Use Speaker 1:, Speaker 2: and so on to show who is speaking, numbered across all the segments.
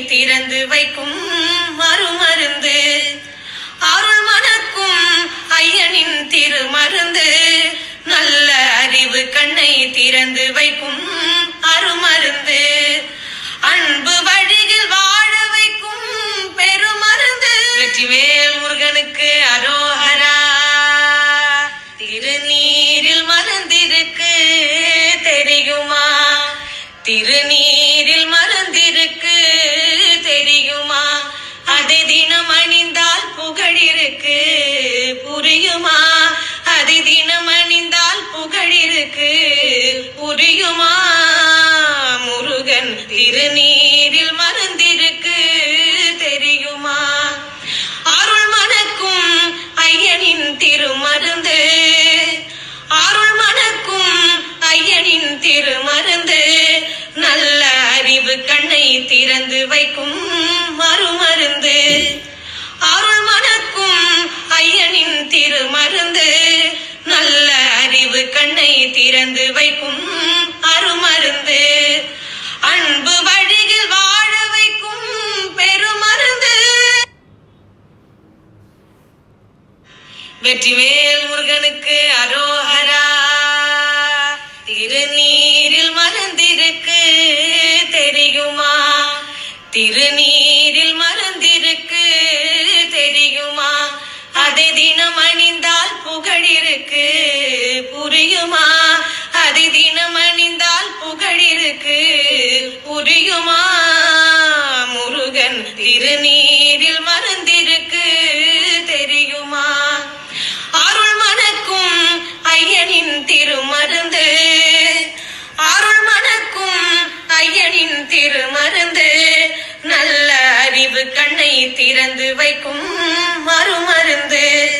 Speaker 1: திறந்து வைக்கும் மறுமருந்து அருள் மணக்கும் ஐயனின் திருமருந்து நல்ல அறிவு கண்ணை திறந்து வைக்கும் அருமருந்து. you அது நீரில் மறந்திருக்கு தெரியுமா? அதை தினம் அணிந்தால் புகழிருக்கு. புரியுமா? அதை தினம் அணிந்தால் புகழிருக்கு. புரியுமா? முருகன் திருநீரில் மருந்து திறந்து வைக்கும் மறுமருந்து.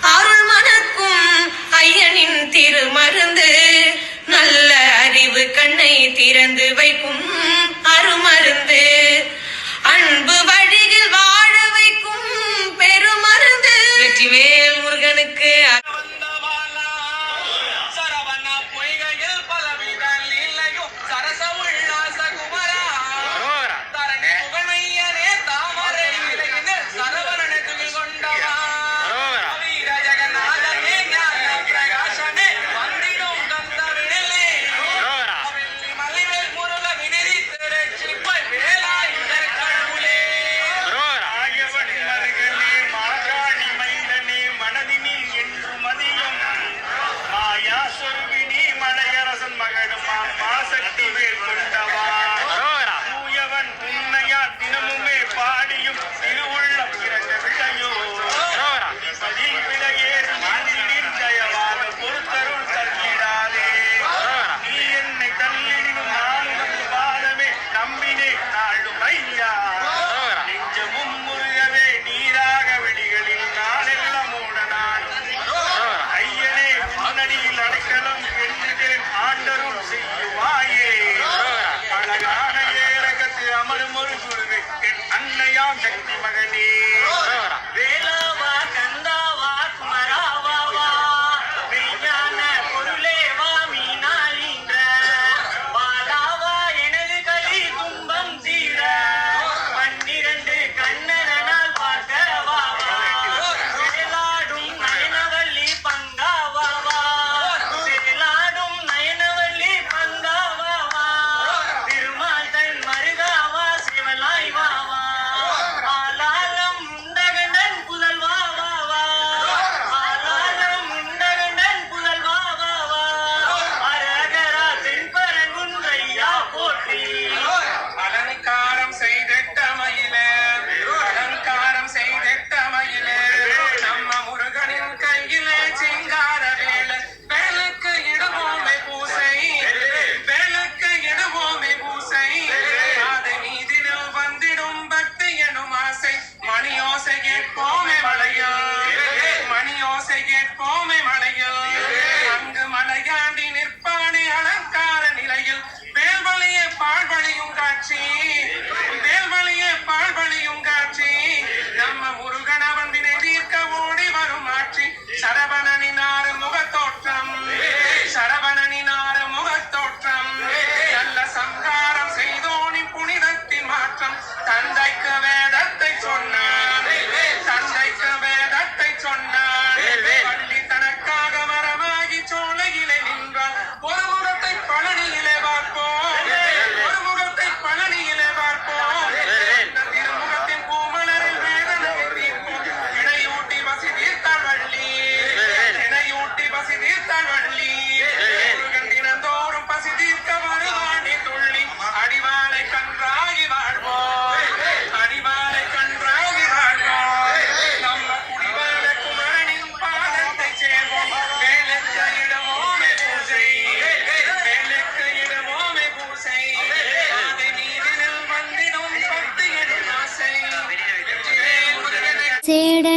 Speaker 1: அருள் மனக்கும் ஐயனின் திருமருந்து. நல்ல அறிவு கண்ணை திறந்து வைக்கும்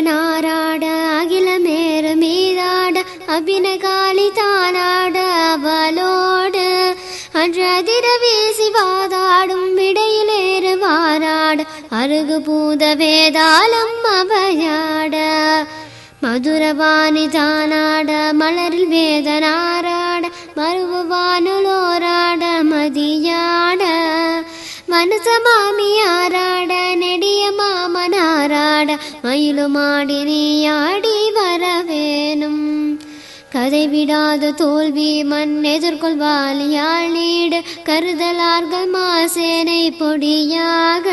Speaker 2: நாராட அகில மேரு மீதாட
Speaker 3: அபினகாலி தானாட அவளோடு. அன்றதிரவி சிவாதாடும் இடையிலேறு மாறாட அருகு பூத வேதாளம் அவையாட. மதுரவாணி தானாட மலரில் வேதனாராட மருவானுலோராட மதியாட. மனசமாமியாராட மாமனாராட மயிலுமாடி நீயாடி வரவேணும். கதை விடாத தோல்வி மண் எதிர்கொள்வாலியாளீடு கருதலார்கள் மாசேனை பொடியாக.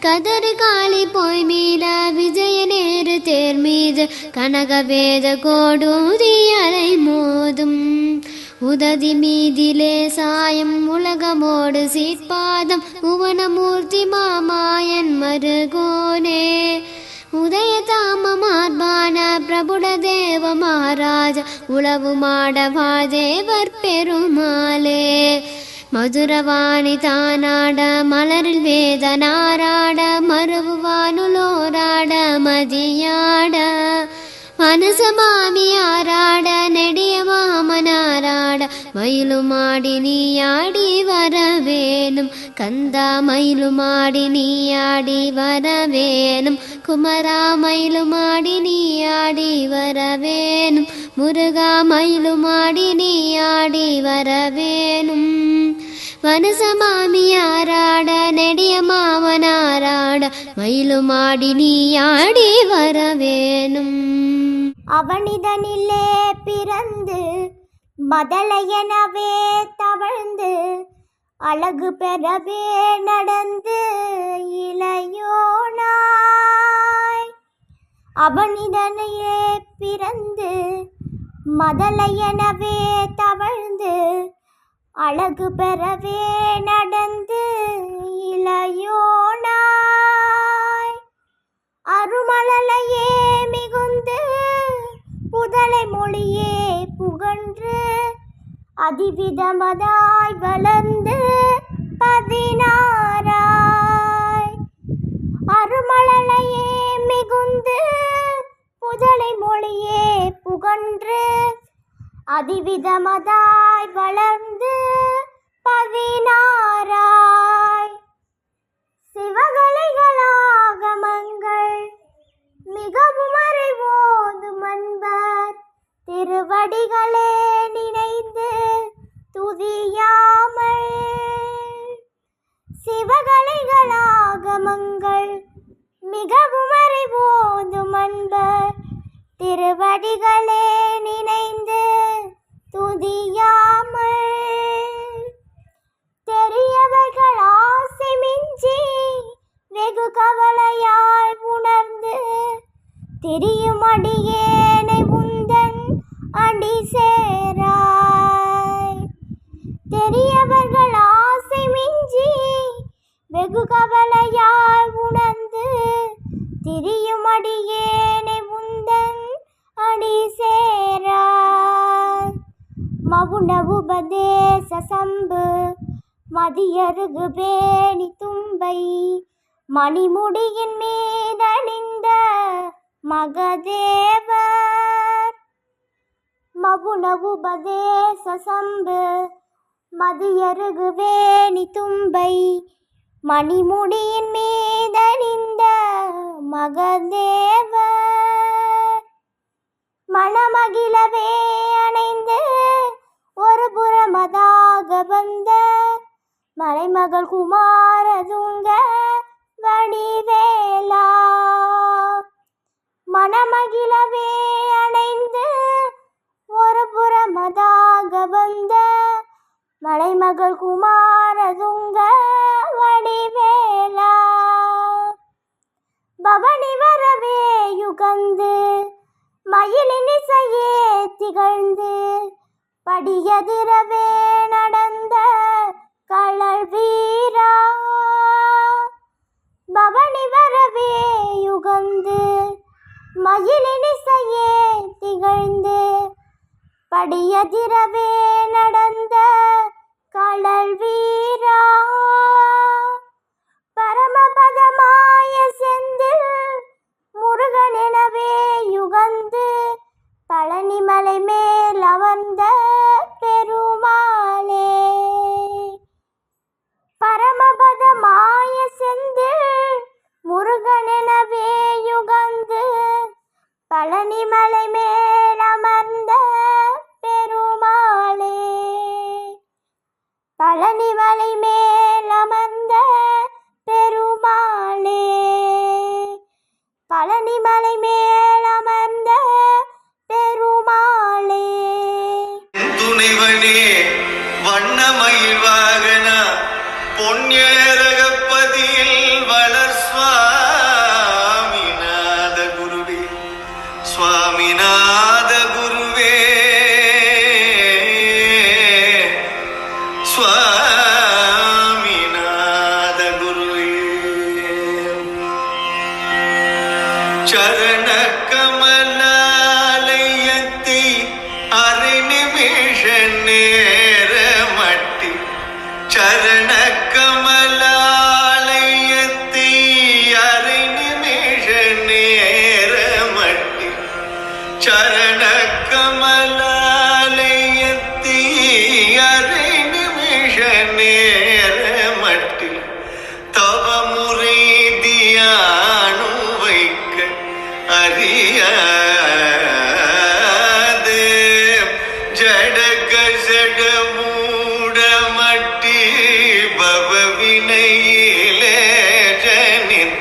Speaker 3: கதறு காளி போய் மீள விஜய நேரு தேர் மீது கனகவேத கோடூதி அலை மோதும். உததி மீதிலே சாயம் உலகமோடு சீர்பாதம் புவனமூர்த்தி மாமாயன் மருகோனே. உதய தாம மார்பான பிரபுட தேவ மகாராஜ உளவு மாடவா தேவர் பெருமாளே. மதுரவாணி தானாட மலரில் வேத நாராட மறுவானுலோராட மதியாட. மனசமாமி ஆராட நெடிய மாமனாராட மயிலுமாடி நீயாடி வரவேணும் கந்தா மயிலுமாடி நீயாடி வரவேணும் குமரா மயிலுமாடி நீயாடி வரவேணும் முருகா மயிலுமாடி நீயாடி வரவேணும் வனசமாமியாராட நெடிய மாமனாராட மயிலுமாடி நீயாடி வரவேணும்.
Speaker 4: அவனிதனிலே பிறந்து மதலையனவே தவழ்ந்து அழகு பெறவே நடந்து இளையோனாய். அவனிதனிலே பிறந்து மதலையனவே தவழ்ந்து அழகு பெறவே நடந்து இளையோனாய். அருமலையே மிகுந்து புதலை மொழியே புகன்று அதிவிதமதாய் வளர்ந்து பதினாராய் அருமலையே மிகுந்து புதலை மொழியே புகன்று அதிவிதமதாய் வளர்ந்து பதினாராய் சிவகலைகளாகமங்கள் மிகவும் அறிவோதும் அன்பர். திருவடிகளே நினைந்து துதியாமல். சிவகலைகளாகமங்கள் மிகவும் அறிவோதும் அன்பர். திருவடிகளே நினைந்து துதியாமல் தெரியவர்கள் ஆசை மிஞ்சி வெகு கவலையாய் உணர்ந்து தெரியும் அடியேனை உந்தன் அடி சேராய். தெரியவர்கள் ஆசை மிஞ்சி வெகு கவலையாய் உணர்ந்து தெரியும் அடியேனை உந்தன் அடி சேராய். மவுன உபதேச சம்பு மதியருகு பேணி தும்பை. மணிமுடியின் மீதணிந்த மகதேவர். மவுன உபதேச சம்பு மதியருகு வேணி தும்பை. மணிமுடியின் மீதணிந்த மகதேவர். மணமகிழவே அணைந்து ஒரு புறமதாக வந்த மலைமகள் குமாரதுங்க வடிவேலா. மனமகிழவே அணைந்து ஒரு புறமதாக வந்த மலைமகள் குமாரதுங்க வடிவேலா. பவனி வரவே யுகந்து மயிலின் இசையே திகழ்ந்து படியதிரவே நடந்த களல் வீரா. பவனி வரவே யுகந்து மயிலினிசையே திகழ்ந்து. படியதிரவே நடந்த களல் வீரா. பரமபதமாய செந்தில் முருகனெனவே யுகந்து பழனிமலை மேல் அமர்ந்த
Speaker 5: சரண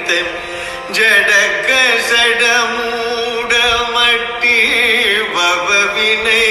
Speaker 5: ஜனித்த ஜடக ஜட பவவினை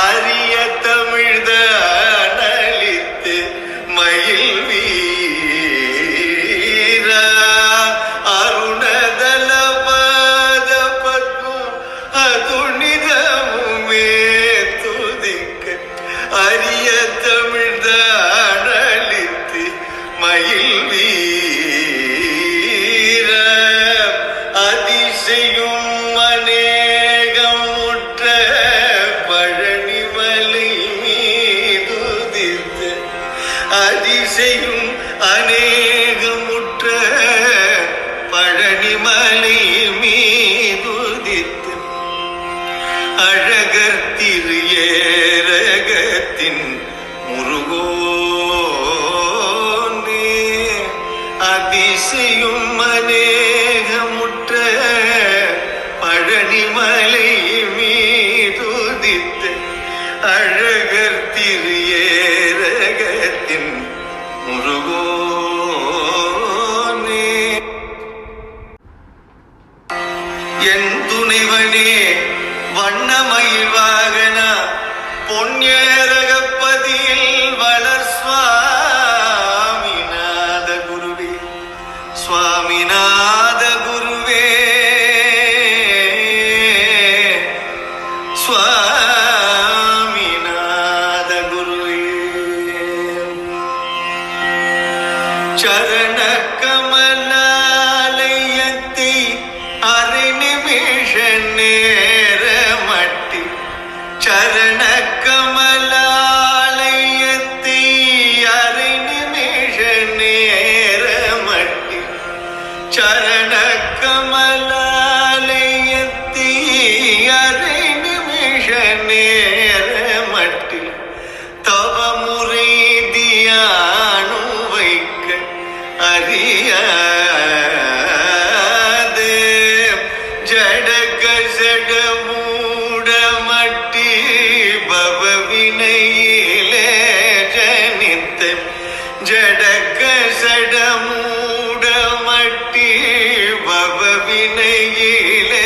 Speaker 5: அரிய தமிழ்தனளித்து மயில் முருகனின் முருகோனே அதிசயும் மனே. சரண கமலாலயத்தை அரை நிமிஷ நேரமட்டி சரண ஜடக்க சடமூடமட்டி பவவினையிலே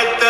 Speaker 5: ayette